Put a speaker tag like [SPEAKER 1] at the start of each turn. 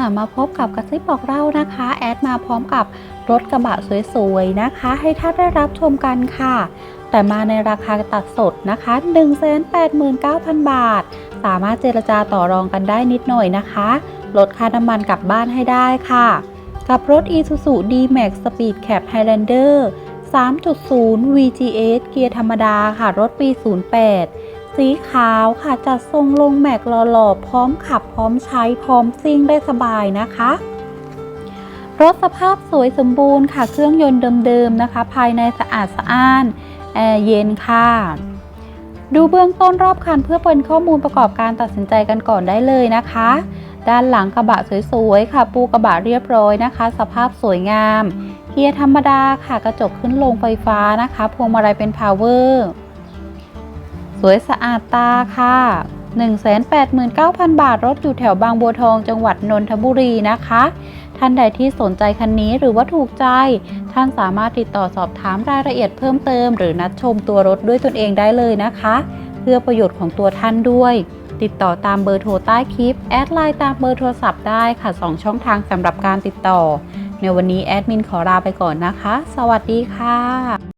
[SPEAKER 1] อ่ามาพบกับกระซิบบอกเล่านะคะ แอดมาพร้อมกับรถกระบะสวยๆนะคะ ให้ท่านได้รับชมกันค่ะ แต่มาในราคาตัดสดนะคะ189,000 บาท สามารถเจรจาต่อรองกันได้นิดหน่อยนะคะลดค่าน้ำมันกลับบ้านให้ได้ค่ะ กับรถ Isuzu D-Max Speed Cap Highlander 3.0 VGS เกียร์ธรรมดาค่ะ รถปี 08 สีขาวค่ะจัดทรงลงแม็กหล่อๆพร้อมขับพร้อมใช้พร้อมซิ่งได้สบายนะคะ รถสภาพสวยสมบูรณ์ค่ะ เครื่องยนต์เดิมๆนะคะ ภายในสะอาดสะอ้านแอร์เย็นค่ะ ดูเบื้องต้นรอบคันเพื่อเป็นข้อมูลประกอบการตัดสินใจกันก่อนได้เลยนะคะ ด้านหลังกระบะสวยๆค่ะ ปูกระบะเรียบร้อยนะคะ สภาพสวยงาม เกียร์ธรรมดาค่ะกระจกขึ้นลงไฟฟ้านะคะ พวงมาลัยเป็นพาวเวอร์ สวยสะอาดตาค่ะ 189,000 บาทรถอยู่แถวบางบัวทองจังหวัดนนทบุรีนะคะ ท่านใดที่สนใจคันนี้หรือว่าถูกใจ ท่านสามารถติดต่อสอบถามรายละเอียดเพิ่มเติม หรือนัดชมตัวรถด้วยตนเองได้เลยนะคะ เพื่อประโยชน์ของตัวท่านด้วยติดต่อตามเบอร์โทรใต้คลิป แอดไลน์ตามเบอร์โทรศัพท์ได้ค่ะ 2 ช่องทางสำหรับการติดต่อ ในวันนี้แอดมินขอลาไปก่อนนะคะ สวัสดีค่ะ